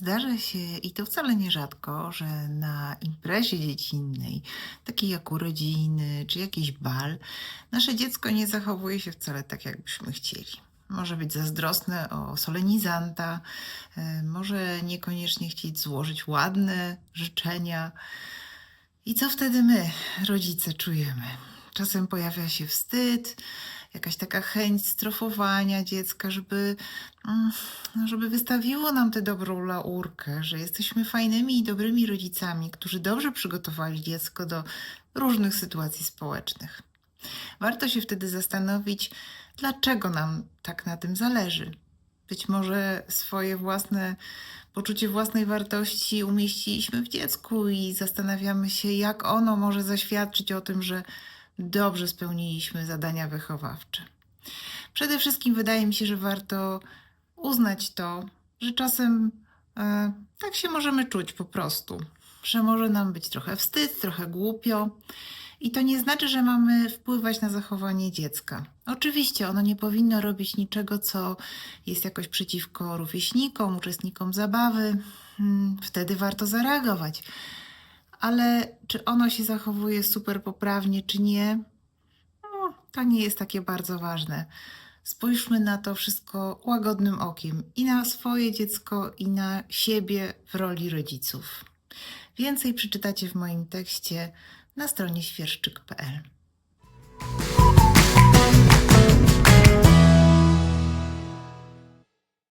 Zdarza się, i to wcale nierzadko, że na imprezie dziecinnej, takiej jak urodziny czy jakiś bal, nasze dziecko nie zachowuje się wcale tak, jakbyśmy chcieli. Może być zazdrosne o solenizanta, e, może niekoniecznie chcieć złożyć ładne życzenia. I co wtedy my, rodzice, czujemy? Czasem pojawia się wstyd, jakaś taka chęć strofowania dziecka, żeby, mm, żeby wystawiło nam tę dobrą laurkę, że jesteśmy fajnymi i dobrymi rodzicami, którzy dobrze przygotowali dziecko do różnych sytuacji społecznych. Warto się wtedy zastanowić, dlaczego nam tak na tym zależy. Być może swoje własne poczucie własnej wartości umieściliśmy w dziecku i zastanawiamy się, jak ono może zaświadczyć o tym, że dobrze spełniliśmy zadania wychowawcze. Przede wszystkim wydaje mi się, że warto uznać to, że czasem e, tak się możemy czuć po prostu, że może nam być trochę wstyd, trochę głupio. I to nie znaczy, że mamy wpływać na zachowanie dziecka. Oczywiście ono nie powinno robić niczego, co jest jakoś przeciwko rówieśnikom, uczestnikom zabawy. Hmm, Wtedy warto zareagować. Ale czy ono się zachowuje super poprawnie, czy nie, no, to nie jest takie bardzo ważne. Spójrzmy na to wszystko łagodnym okiem i na swoje dziecko, i na siebie w roli rodziców. Więcej przeczytacie w moim tekście na stronie świerszczyk.pl.